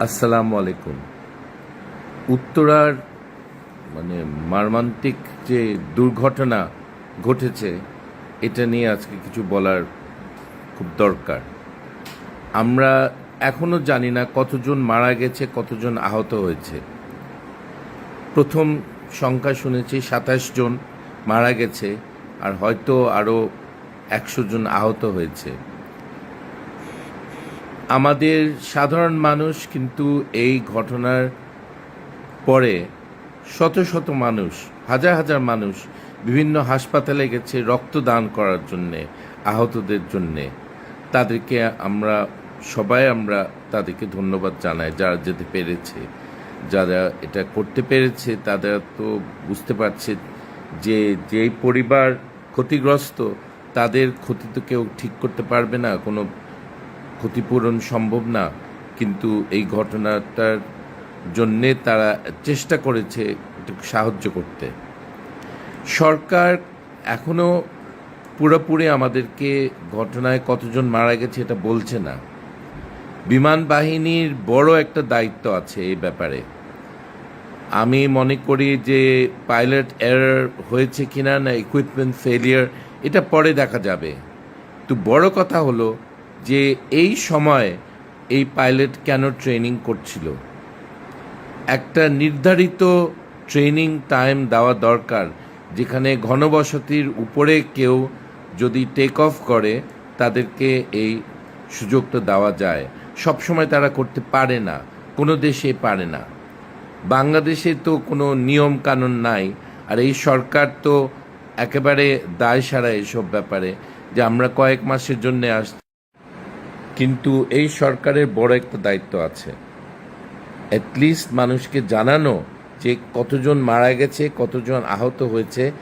আসসালামু আলাইকুম। উত্তরার মানে মর্মান্তিক যে দুর্ঘটনা ঘটেছে, এটা নিয়ে আজকে কিছু বলার খুব দরকার। আমরা এখনও জানি না কতজন মারা গেছে, কতজন আহত হয়েছে। প্রথম সংখ্যা শুনেছি সাতাশ জন মারা গেছে, আর হয়তো আরও একশো জন আহত হয়েছে। আমাদের সাধারণ মানুষ কিন্তু এই ঘটনার পরে শত শত মানুষ, হাজার হাজার মানুষ বিভিন্ন হাসপাতালে গেছে রক্তদান করার জন্যে, আহতদের জন্যে। তাদেরকে আমরা, সবাই আমরা তাদেরকে ধন্যবাদ জানাই, যারা যেতে পেরেছে। যারা এটা করতে পেরেছে, তারা তো বুঝতে পারছে যে যেই পরিবার ক্ষতিগ্রস্ত, তাদের ক্ষতি তো কেউ ঠিক করতে পারবে না। কোনো ক্ষতিপূরণ সম্ভব না, কিন্তু এই ঘটনাটার জন্যে তারা চেষ্টা করেছে সাহায্য করতে। সরকার এখনও পুরোপুরি আমাদেরকে ঘটনায় কতজন মারা গেছে এটা বলছে না। বিমান বাহিনীর বড় একটা দায়িত্ব আছে এই ব্যাপারে। আমি মনে করি যে পাইলট এরর হয়েছে কিনা না ইকুইপমেন্ট ফেলিয়ার এটা পরে দেখা যাবে। তো বড় কথা হলো যে এই সময় এই পাইলট কেন ট্রেনিং করছিল? একটা নির্ধারিত ট্রেনিং টাইম দেওয়া দরকার, যেখানে ঘনবসতির উপরে কেউ যদি টেক অফ করে, তাদেরকে এই সুযোগটা দেওয়া যায়। সব সময় তারা করতে পারে না, কোনো দেশে পারে না। বাংলাদেশে তো কোনো নিয়ম কানুন নাই, আর এই সরকার তো একেবারে দায় সারা এসব ব্যাপারে, যে আমরা কয়েক মাসের জন্য আস কিন্তু এই সরকারের বড় একটা দায়িত্ব আছে। অ্যাটলিস্ট মানুষকে জানানো যে কতজন মারা গেছে, কতজন আহত হয়েছে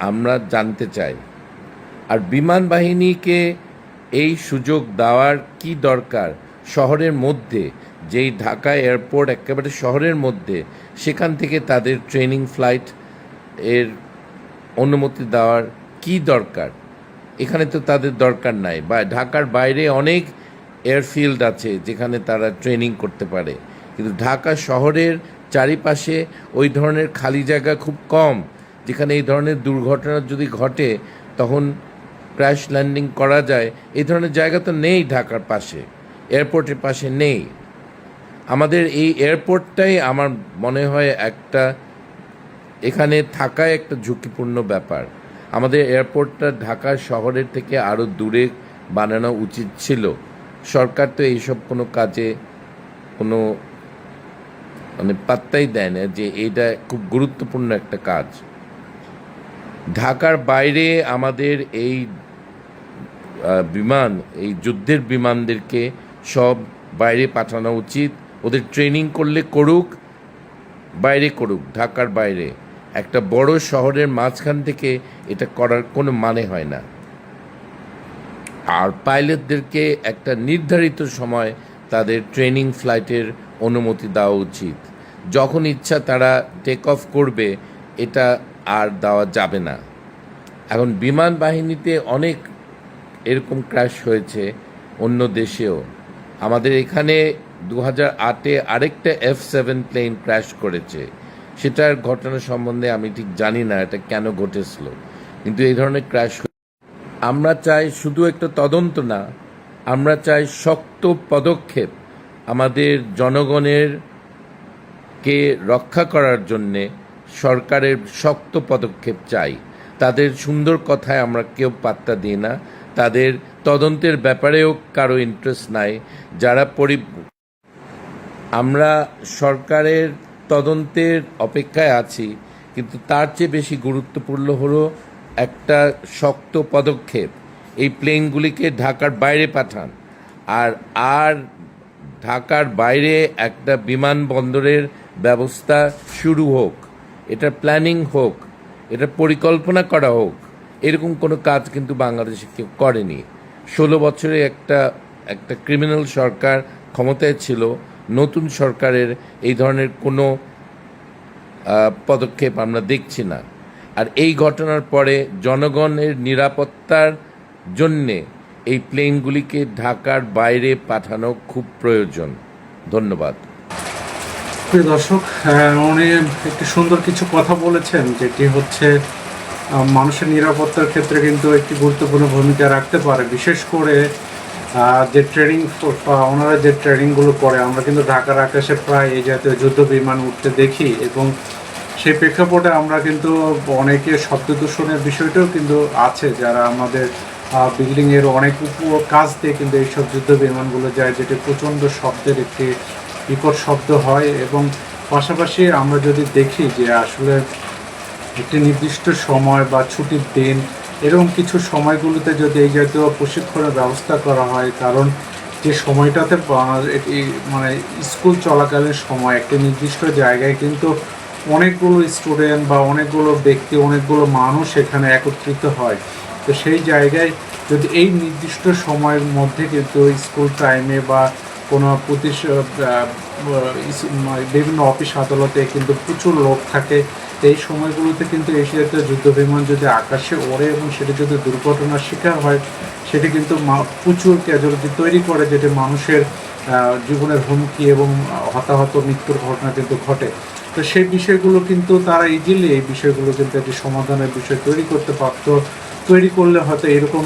আমরা জানতে চাই। আর বিমান বাহিনীকে এই সুযোগ দেওয়ার কি দরকার? শহরের মধ্যে, যেই ঢাকা এয়ারপোর্ট একেবারে শহরের মধ্যে, সেখান থেকে তাদের ট্রেনিং ফ্লাইট এর অনুমতি দেওয়ার কি দরকার? এখানে তো তাদের দরকার নাই। বা ঢাকার বাইরে অনেক এয়ারফিল্ড আছে যেখানে তারা ট্রেনিং করতে পারে। কিন্তু ঢাকা শহরের চারিপাশে ওই ধরনের খালি জায়গা খুব কম, যেখানে এই ধরনের দুর্ঘটনা যদি ঘটে, তখন ক্র্যাশ ল্যান্ডিং করা যায়। এই ধরনের জায়গা তো নেই ঢাকার পাশে এয়ারপোর্টের পাশে নেই। আমাদের এই এয়ারপোর্টটাই আমার মনে হয় একটা, এখানে থাকায় একটা ঝুঁকিপূর্ণ ব্যাপার। আমাদের এয়ারপোর্টটা ঢাকা শহরের থেকে আরও দূরে বানানো উচিত ছিল। সরকার তো এইসব কোনো কাজে কোনো মানে পাত্তাই দেয় না যে এটা খুব গুরুত্বপূর্ণ একটা কাজ। ঢাকার বাইরে আমাদের এই বিমান, এই যুদ্ধের বিমানদেরকে সব বাইরে পাঠানো উচিত। ওদের ট্রেনিং করলে করুক, বাইরে করুক, ঢাকার বাইরে। একটা বড় শহরের মাঝখান থেকে এটা করার কোনো মানে হয় না। আর পাইলটদেরকে একটা নির্ধারিত সময় তাদের ট্রেনিং ফ্লাইটের অনুমতি দেওয়া উচিত। যখন ইচ্ছা তারা টেক অফ করবে, এটা আর দেওয়া যাবে না। এখন বিমান বাহিনীতে অনেক এরকম ক্র্যাশ হয়েছে অন্য দেশেও। আমাদের এখানে দু হাজার আটে আরেকটা এফ সেভেন প্লেন ক্র্যাশ করেছে। সেটার ঘটনা সম্বন্ধে আমি ঠিক জানি না, এটা কেন ঘটেছিল। কিন্তু এই ধরনের ক্র্যাশ আমরা চাই শুধু একটা তদন্ত না, আমরা চাই শক্ত পদক্ষেপ আমাদের জনগণের কে রক্ষা করার জন্যে সরকারের শক্ত পদক্ষেপ চাই। তাদের সুন্দর কথায় আমরা কেউ পাত্তা দিই না, তাদের তদন্তের ব্যাপারেও কারও ইন্টারেস্ট নাই, যারা পরি, আমরা সরকারের তদন্তের অপেক্ষায় আছি, কিন্তু তার চেয়ে বেশি গুরুত্বপূর্ণ হলো একটা শক্ত পদক্ষেপ। এই প্লেনগুলিকে ঢাকার বাইরে পাঠান। আর আর ঢাকার বাইরে একটা বিমানবন্দরের ব্যবস্থা শুরু হোক। এটা প্ল্যানিং হোক, এটা পরিকল্পনা করা হোক। এরকম কোনো কাজ কিন্তু বাংলাদেশে কেউ করেনি। ষোলো বছরে একটা একটা ক্রিমিনাল সরকার ক্ষমতায় ছিল। নতুন সরকারের এই ধরনের কোনো পদক্ষেপ আমরা দেখছি না। আর এই ঘটনার পরে জনগণের নিরাপত্তার জন্যে এই প্লেনগুলিকে ঢাকার বাইরে পাঠানো খুব প্রয়োজন। ধন্যবাদ। দর্শক উনি একটি সুন্দর কিছু কথা বলেছেন, যেটি হচ্ছে মানুষের নিরাপত্তার ক্ষেত্রে কিন্তু একটি গুরুত্বপূর্ণ ভূমিকা রাখতে পারে। বিশেষ করে যে ট্রেনিং ওনারা যে ট্রেনিংগুলো করে, আমরা কিন্তু ঢাকার আকাশে প্রায় এই জাতীয় যুদ্ধ বিমান উঠতে দেখি এবং সেই প্রেক্ষাপটে আমরা কিন্তু অনেকে শব্দ দূষণের বিষয়টাও কিন্তু আছে, যারা আমাদের বিল্ডিংয়ের অনেক কাজ দিয়ে কিন্তু এইসব যুদ্ধ বিমানগুলো যায়, যেটি প্রচণ্ড শব্দের একটি বিকট শব্দ হয় এবং পাশাপাশি আমরা যদি দেখি যে আসলে একটি নির্দিষ্ট সময় বা ছুটির দিন, এরকম কিছু সময়গুলোতে যদি এই জাতীয় প্রশিক্ষণের ব্যবস্থা করা হয়, কারণ যে সময়টাতে মানে স্কুল চলাকালীন সময় একটি নির্দিষ্ট জায়গায় কিন্তু অনেকগুলো স্টুডেন্ট বা অনেকগুলো ব্যক্তি, অনেকগুলো মানুষ এখানে একত্রিত হয়। তো সেই জায়গায় যদি এই নির্দিষ্ট সময়ের মধ্যে কিন্তু স্কুল টাইমে বা কোনো মানে বিভিন্ন অফিস আদালতে কিন্তু প্রচুর লোক থাকে, এই সময়গুলোতে কিন্তু জাতীয় যুদ্ধ বিমান যদি আকাশে ওড়ে এবং সেটি যদি দুর্ঘটনার শিকার হয়, সেটি কিন্তু প্রচুর ক্যাজুয়ালিটি তৈরি করে, যেটি মানুষের জীবনের হুমকি এবং হতাহত মৃত্যুর ঘটনা কিন্তু ঘটে। তো সেই বিষয়গুলো কিন্তু তারা ইজিলি এই বিষয়গুলো কিন্তু একটি সমাধানের বিষয় তৈরি করতে পারতো। তৈরি করলে হয়তো এরকম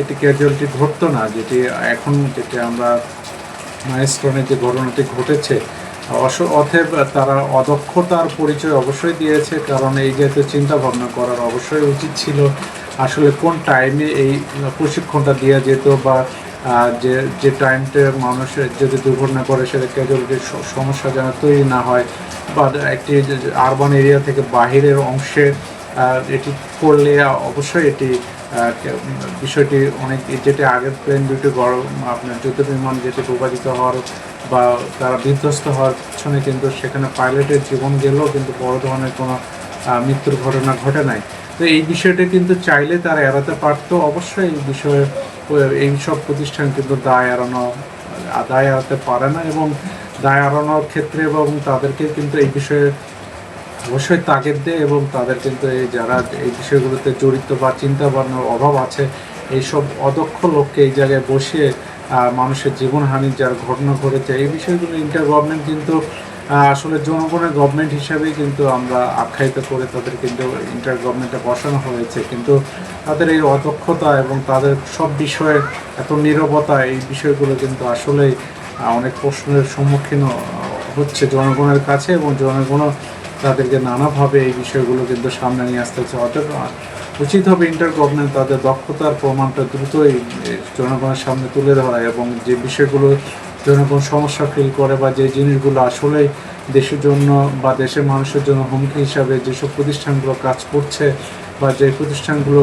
একটি ক্যাজুয়ালিটি ঘটতো না, যেটি এখন যেটি আমরা মাইলস্টোনে যে ঘটনাটি ঘটেছে অতএব তারা অদক্ষতার পরিচয় অবশ্যই দিয়েছে, কারণ এই জাতীয় চিন্তা ভাবনা করার অবশ্যই উচিত ছিল আসলে কোন টাইমে এই প্রশিক্ষণটা দেওয়া যেত বা যে যে টাইমটা মানুষের যদি দুর্ঘটনা করে সেটা ক্যাজুয়ালিটির সমস্যা যেন তৈরি না হয়। বা একটি আরবান এরিয়া থেকে বাহিরের অংশে এটি করলে অবশ্যই এটি বিষয়টি অনেক যেটি আগের প্লেন দুটি গরম আপনার যুদ্ধ বিমান যেটি প্রবাহিত হওয়ার বা তারা বিধ্বস্ত হওয়ার পিছনে কিন্তু সেখানে পাইলটের জীবন গেলেও কিন্তু বড় ধরনের কোনো মৃত্যুর ঘটনা ঘটে নাই। তো এই বিষয়টা কিন্তু চাইলে তারা এড়াতে পারতো। অবশ্যই এই বিষয়ে এই সব প্রতিষ্ঠান কিন্তু দায় এড়ানো দায় এড়াতে পারে না এবং দায় ক্ষেত্রে এবং তাদেরকে কিন্তু এই বিষয়ে অবশ্যই তাগিদ দেয় এবং তাদের কিন্তু এই যারা এই বিষয়গুলোতে জড়িত বা চিন্তা ভাবনার অভাব আছে, এইসব অদক্ষ লোককে এই জায়গায় বসিয়ে মানুষের জীবনহানির যার ঘটনা ঘটেছে, এই বিষয়গুলো ইন্টার গভর্নমেন্ট কিন্তু আসলে জনগণের গভর্নমেন্ট হিসাবেই কিন্তু আমরা আখ্যায়িত করে তাদের কিন্তু ইন্টার গভর্নমেন্টে বসানো হয়েছে। কিন্তু তাদের এই অদক্ষতা এবং তাদের সব বিষয়ে এত নিরবতা, এই বিষয়গুলো কিন্তু আসলেই অনেক প্রশ্নের সম্মুখীন হচ্ছে জনগণের কাছে এবং জনগণও তাদেরকে নানাভাবে এই বিষয়গুলো কিন্তু সামনে নিয়ে আসতে হচ্ছে। আহ, উচিত হবে ইন্টার গভর্নমেন্ট তাদের দক্ষতার প্রমাণটা দ্রুতই জনগণের সামনে তুলে ধরা এবং যে বিষয়গুলো জনগণ সমস্যা ফিল করে বা যে জিনিসগুলো আসলে দেশের জন্য বা দেশের মানুষের জন্য হুমকি হিসাবে যেসব প্রতিষ্ঠানগুলো কাজ করছে বা যে প্রতিষ্ঠানগুলো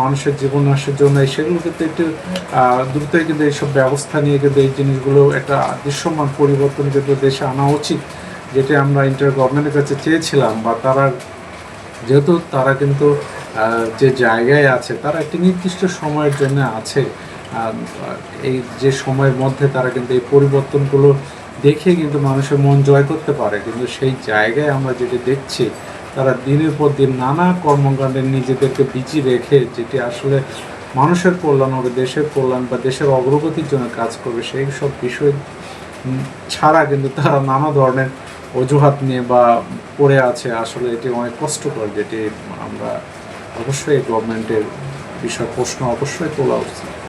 মানুষের জীবন নাশের জন্য সেগুলো কিন্তু একটু দ্রুতই কিন্তু এইসব ব্যবস্থা নিয়ে কিন্তু এই জিনিসগুলো একটা দৃশ্যমান পরিবর্তন কিন্তু দেশে আনা উচিত, যেটা আমরা ইন্টার গভর্নমেন্টের কাছে চেয়েছিলাম, বা তারা যেহেতু তারা কিন্তু যে জায়গায় আছে, তারা একটি নির্দিষ্ট সময়ের জন্য আছে এই যে সময়ের মধ্যে তারা কিন্তু এই পরিবর্তনগুলো দেখে কিন্তু মানুষের মন জয় করতে পারে, কিন্তু সেই জায়গায় আমরা যেটি দেখছি তারা দিনের পর দিন নানা কর্মকাণ্ডে নিজেদেরকে বিচি রেখে যেটি আসলে মানুষের কল্যাণ হবে, দেশের কল্যাণ বা দেশের অগ্রগতির জন্য কাজ করবে, সেই সব বিষয় ছাড়া কিন্তু তারা নানা ধরনের অজুহাত নিয়ে বা পড়ে আছে। আসলে এটি অনেক কষ্টকর, যেটি আমরা অবশ্যই গভর্নমেন্টের বিষয় প্রশ্ন অবশ্যই তোলা উচিত।